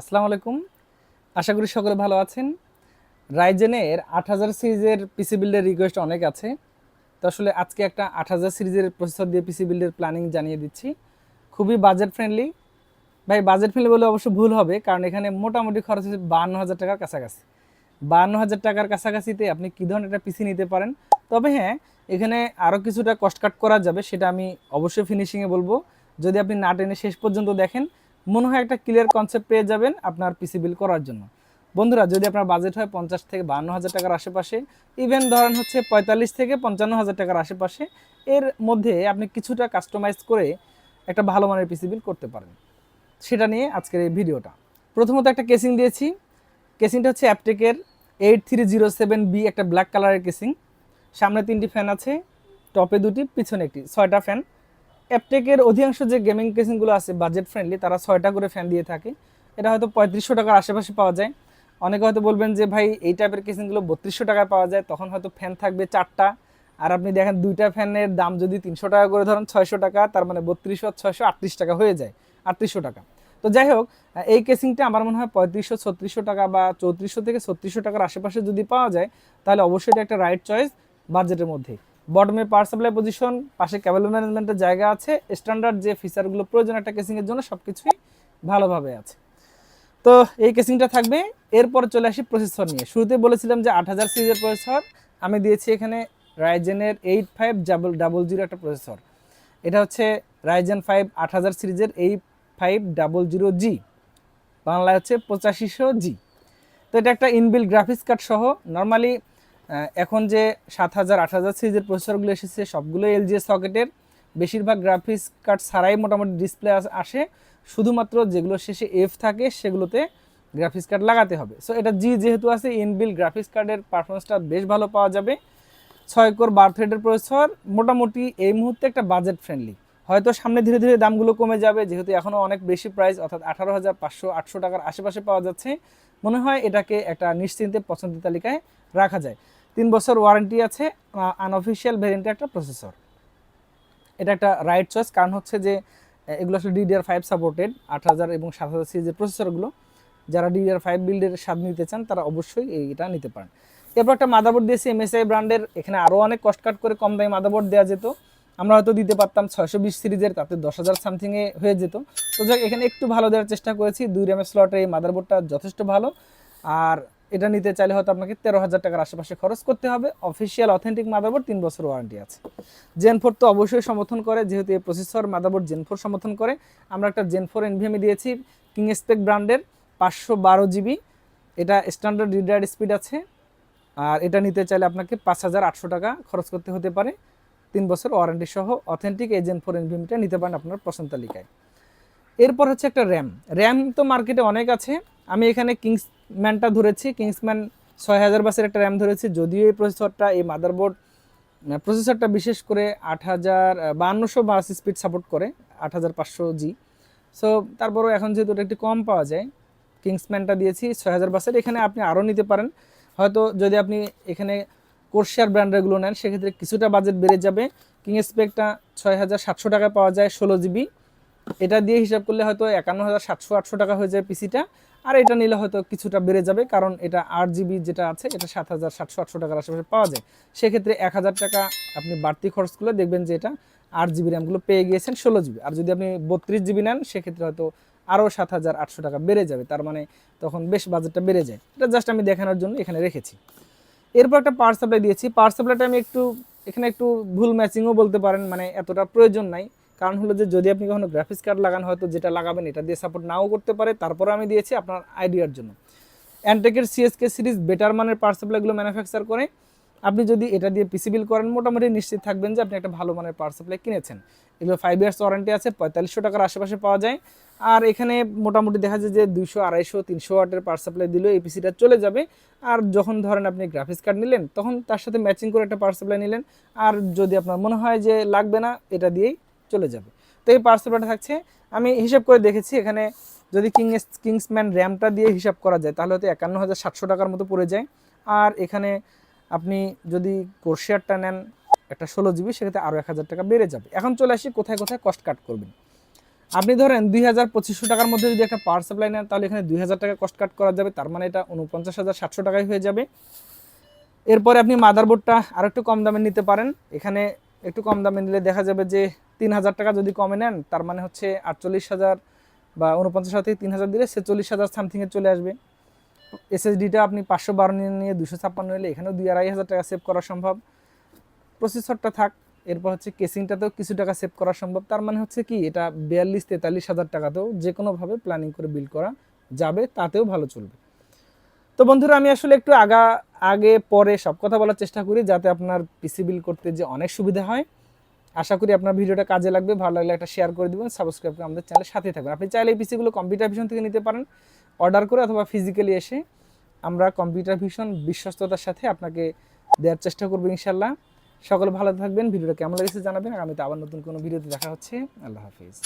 আসসালামু আলাইকুম। আশা করি সকলে ভালো আছেন। রাইজেনের আট হাজার সিরিজের পিসি বিল্ডের রিকোয়েস্ট অনেক আছে। তো আসলে আজকে একটা আট হাজার সিরিজের প্রসেসর দিয়ে পিসি বিল্ডের প্ল্যানিং জানিয়ে দিচ্ছি। খুবই বাজেট ফ্রেন্ডলি ভাই বাজেট ফ্রেন্ডলি বলে অবশ্য ভুল হবে, কারণ এখানে মোটামুটি খরচ হচ্ছে বান্ন হাজার টাকার কাছাকাছি। বান্ন হাজার টাকার কাছাকাছিতে আপনি কী ধরনের একটা পিসি নিতে পারেন? তবে হ্যাঁ এখানে আরও কিছুটা কস্ট কাট করা যাবে, সেটা আমি অবশ্যই ফিনিশিংয়ে বলব। যদি আপনি না টেনে শেষ পর্যন্ত দেখেন মনে হয় একটা ক্লিয়ার কনসেপ্ট পেয়ে যাবেন আপনার পিসি বিল করার জন্য। বন্ধুরা, যদি আপনার বাজেট হয় পঞ্চাশ থেকে বান্ন হাজার টাকার আশেপাশে ইভেন ধরেন হচ্ছে পঁয়তাল্লিশ থেকে পঞ্চান্ন হাজার টাকার আশেপাশে, এর মধ্যে আপনি কিছুটা কাস্টমাইজ করে একটা ভালো মানের পিসি বিল করতে পারেন। সেটা নিয়ে আজকের এই ভিডিওটা। প্রথমত একটা কেসিং দিয়েছি। কেসিংটা হচ্ছে অ্যাপটেকের eight three zero seven B একটা ব্ল্যাক কালারের কেসিং সামনে তিনটি ফ্যান আছে টপে দুটি, পিছনে একটি। ছয়টা ফ্যান অ্যাপটেকের অধিকাংশ যে গেমিং কেসিংগুলো আছে বাজেট ফ্রেন্ডলি তারা ছয়টা করে ফ্যান দিয়ে থাকে। এটা হয়তো পঁয়ত্রিশশো টাকার আশেপাশে পাওয়া যায়। অনেকে হয়তো বলবেন যে, ভাই, এই টাইপের কেসিংগুলো বত্রিশশো টাকায় পাওয়া যায়। তখন হয়তো ফ্যান থাকবে চারটা। আর আপনি দেখেন, দুইটা ফ্যানের দাম যদি তিনশো টাকা করে, ধরেন ছয়শো টাকা, তার মানে বত্রিশশো, ছয়শো, আটত্রিশ টাকা হয়ে যায়। আটত্রিশশো টাকা। তো যাই হোক, এই কেসিংটা আমার মনে হয় পঁয়ত্রিশশো, ছত্রিশশো টাকা বা চৌত্রিশশো থেকে ছত্রিশশো টাকার আশেপাশে যদি পাওয়া যায়, তাহলে অবশ্যই এটা একটা রাইট চয়েস বাজেটের মধ্যে বটমে পাওয়ার সাপ্লাই পজিশন পাশে ক্যাবেল ম্যানেজমেন্টের জায়গা আছে স্ট্যান্ডার্ড যে ফিচারগুলো প্রয়োজন একটা কেসিংয়ের জন্য সব কিছুই ভালোভাবে আছে। তো এই কেসিংটা থাকবে, এরপর চলে আসি প্রসেসর নিয়ে। শুরুতে বলেছিলাম যে আট হাজার সিরিজের প্রসেসর আমি দিয়েছি এখানে রাইজেনের eight five double double zero একটা প্রসেসর এটা হচ্ছে রাইজেন ফাইভ আট হাজার সিরিজের eight five double zero G বাংলায় হচ্ছে পঁচাশিশো জি তো এটা একটা ইনবিল গ্রাফিক্স কার্ড সহ নর্মালি এখন যে সাত হাজার, আট হাজার সিরিজের প্রসেসরগুলো এসেছে সবগুলো এলজিএস সকেটের। বেশিরভাগ গ্রাফিক্স কার্ড ছাড়াই মোটামুটি ডিসপ্লে আসে শুধুমাত্র যেগুলো শেষে এফ থাকে, সেগুলোতে গ্রাফিক্স কার্ড লাগাতে হবে। সো এটা জি যেহেতু আছে ইনবিল গ্রাফিক্স কার্ডের পারফরমেন্সটা বেশ ভালো পাওয়া যাবে। ছয় কোর বার থ্রেডের প্রসেসর মোটামুটি এই মুহূর্তে একটা বাজেট ফ্রেন্ডলি হয়তো সামনে ধীরে ধীরে দামগুলো কমে যাবে, যেহেতু এখনও অনেক বেশি প্রাইস অর্থাৎ আঠারো হাজার পাঁচশো আটশো টাকার আশেপাশে পাওয়া যাচ্ছে। মনে হয় এটাকে একটা নিশ্চিন্তে পছন্দের তালিকায় রাখা যায়। তিন বছর ওয়ারেন্টি আছে আনঅফিসিয়াল ভ্যারিয়েন্টের একটা প্রসেসর এটা একটা রাইট চয়েস কারণ হচ্ছে যে এগুলো আসলে ডিডিআর ফাইভ সাপোর্টেড আট হাজার এবং সাত হাজার সিরিজের প্রসেসরগুলো যারা ডিডিআর ফাইভ বিল্ডের স্বাদ নিতে চান, তারা অবশ্যই এইটা নিতে পারেন। এরপর একটা মাদাবোর্ড দিয়েছি এমএসআই ব্র্যান্ডের এখানে আরও অনেক কষ্ট কাট করে কম দামি মাদাবোর্ড দেওয়া যেত। আমরা হয়তো দিতে পারতাম ছয়শো বিশ সিরিজের, তাতে দশ হাজার সামথিংয়ে হয়ে যেত। তো যাক এখানে একটু ভালো দেওয়ার চেষ্টা করেছি। দুই র্যামের স্লটে এই মাদারবোর্ডটা যথেষ্ট ভালো। আর এটা নিতে চাইলে হয়তো আপনাকে তেরো হাজার টাকার আশেপাশে খরচ করতে হবে। অফিসিয়াল অথেন্টিক মাদারবোর্ড তিন বছর ওয়ারেন্টি আছে। জেন ফোর তো অবশ্যই সমর্থন করে, যেহেতু এই প্রসেসর মাদারবোর্ড জেন ফোর সমর্থন করে। আমরা একটা জেন ফোর এনভিএমে দিয়েছি কিং স্পেক ব্র্যান্ডের পাঁচশো বারো জিবি এটা স্ট্যান্ডার্ড রিডার স্পিড আছে। আর এটা নিতে চাইলে আপনাকে পাঁচ হাজার আটশো টাকা খরচ করতে হতে পারে। তিন বছর ওয়ারেন্টি সহ অথেন্টিক এজেন্ট ফোর এনভিএমটা নিতে পারেন আপনার পছন্দ তালিকায়। এরপর হচ্ছে একটা র্যাম র্যাম তো মার্কেটে অনেক আছে। আমি এখানে কিংসম্যানটা ধরেছি কিংসম্যান ছয় হাজার বাসের একটা র্যাম ধরেছি, যদিও এই প্রসেসরটা এই মাদারবোর্ড প্রসেসরটা বিশেষ করে আট হাজার বান্নশো বাস স্পিড সাপোর্ট করে, আট হাজার পাঁচশো জি সো তারপরও এখন যেহেতু এটা একটু কম পাওয়া যায় কিংসম্যানটা দিয়েছি ছয় হাজার বাসের, এখানে আপনি আরও নিতে পারেন। হয়তো যদি আপনি এখানে কোর্সিয়ার ব্র্যান্ডেরগুলো নেন, সেক্ষেত্রে কিছুটা বাজেট বেড়ে যাবে। কিং স্পেকটা ছয় হাজার সাতশো টাকা পাওয়া যায় ষোলো জিবি এটা দিয়ে হিসাব করলে হয়তো একান্ন হাজার সাতশো আটশো টাকা হয়ে যায় পিসিটা আর এটা নিলে হয়তো কিছুটা বেড়ে যাবে, কারণ এটা আট জিবি যেটা আছে, এটা সাত হাজার সাতশো, আটশো টাকার আশেপাশে পাওয়া যায়। সেক্ষেত্রে এক হাজার টাকা আপনি বাড়তি খরচ করলে দেখবেন যে এটা আট জিবি র্যামগুলো পেয়ে গিয়েছেন ষোলো জিবি আর যদি আপনি বত্রিশ জিবি নেন, সেক্ষেত্রে হয়তো আরও সাত হাজার আটশো টাকা বেড়ে যাবে, তার মানে তখন বেশ বাজেটটা বেড়ে যায়। এটা জাস্ট আমি দেখানোর জন্য এখানে রেখেছি। এরপর একটা পাওয়ার সাপ্লাই দিয়েছি। পাওয়ার সাপ্লাইটা আমি একটু, এখানে একটু ভুল ম্যাচিংও বলতে পারেন মানে এতটা প্রয়োজন নাই। কারণ হলো যে যদি আপনি কখনো গ্রাফিক্স কার্ড লাগান, হয়তো যেটা লাগাবেন এটা দিয়ে সাপোর্ট নাও করতে পারে। তারপরে আমি দিয়েছি আপনার আইডিয়ার জন্য। অ্যান্টেকের সিএসকে সিরিজ বেটার মানের পাওয়ার সাপ্লাইগুলো ম্যানুফ্যাকচার করে, আপনি যদি এটা দিয়ে পিসি বিল করেন, মোটামুটি নিশ্চিত থাকবেন যে আপনি একটা ভালো মানের পাওয়ার সাপ্লাই কিনেছেন। এগুলো ফাইভ ইয়ার্স ওয়ারেন্টি আছে, পঁয়তাল্লিশশো টাকার আশেপাশে পাওয়া যায়। আর এখানে মোটামুটি দেখা যায় যে দুইশো, আড়াইশো, তিনশো ওয়াটের পাওয়ার সাপ্লাই দিলেও এই পিসিটা চলে যাবে। আর যখন ধরেন আপনি গ্রাফিক্স কার্ড নিলেন, তখন তার সাথে ম্যাচিং করে একটা পাওয়ার সাপ্লাই নিলেন। আর যদি আপনার মনে হয় যে লাগবে না, এটা দিয়েই চলে যাবে। তো এই পাওয়ার সাপ্লাইটা থাকছে। আমি হিসাব করে দেখেছি, এখানে যদি কিং কিংসম্যান র্যামটা দিয়ে হিসাব করা যায়, তাহলে হয়তো একান্ন হাজার সাতশো টাকার মতো পড়ে যায়। আর এখানে আপনি যদি কোর্সিয়ারটা নেন, একটা ষোলো জিবি, সেক্ষেত্রে আরও এক হাজার টাকা বেড়ে যাবে। এখন চলে আসি, কোথায় কোথায় কস্ট কাট করবেন? আপনি ধরেন দুই হাজার পঁচিশশো টাকার মধ্যে যদি একটা পাওয়ার সাপ্লাই নেন, তাহলে এখানে দুই হাজার টাকা কস্ট কাট করা যাবে। তার মানে এটা উনপঞ্চাশ হাজার সাতশো টাকায় হয়ে যাবে। এরপরে আপনি মাদারবোর্ডটা আর একটু কম দামে নিতে পারেন। এখানে একটু কম দামে নিলে দেখা যাবে যে তিন হাজার টাকা যদি কমে নেন, তার মানে হচ্ছে আটচল্লিশ হাজার বা উনপঞ্চাশ হাজার থেকে তিন হাজার দিলে ছেচল্লিশ হাজার সামথিংয়ে চলে আসবে। এসএসডিটা আপনি পাঁচশো বারো নিয়ে নিয়ে দুশো ছাপ্পান্ন নিলে এখানেও দুই আড়াই হাজার টাকা সেভ করা সম্ভব। প্রসেসরটা থাক, এরপর হচ্ছে কেসিংটাতেও কিছু টাকা সেভ করা সম্ভব। তার মানে হচ্ছে কি, এটা বিয়াল্লিশ তেতাল্লিশ হাজার টাকাতেও যে কোনোভাবে প্ল্যানিং করে বিল করা যাবে, তাতেও ভালো চলবে। তো বন্ধুরা, আমি আসলে একটু আগা, আগে, পরে সব কথা বলার চেষ্টা করি, যাতে আপনার পিসি বিল করতে যে অনেক সুবিধা হয়। আশা করি আপনার ভিডিওটা কাজে লাগবে, ভালো লাগলে একটা শেয়ার করে দেবেন সাবস্ক্রাইব করে আমাদের চ্যানেলের সাথে থাকবেন আপনি চাইলে এই পিসিগুলো কম্পিউটার ভিশন থেকে নিতে পারেন অর্ডার করে অথবা ফিজিক্যালি এসে আমরা কম্পিউটার ভিশন বিশ্বস্ততার সাথে আপনাকে দেওয়ার চেষ্টা করব ইনশাল্লাহ সকলে ভালো থাকবেন, ভিডিওটা কেমন লেগেছে জানাবেন। আগামীতে আবার নতুন কোনো ভিডিওতে দেখা হচ্ছে। আল্লাহ হাফিজ।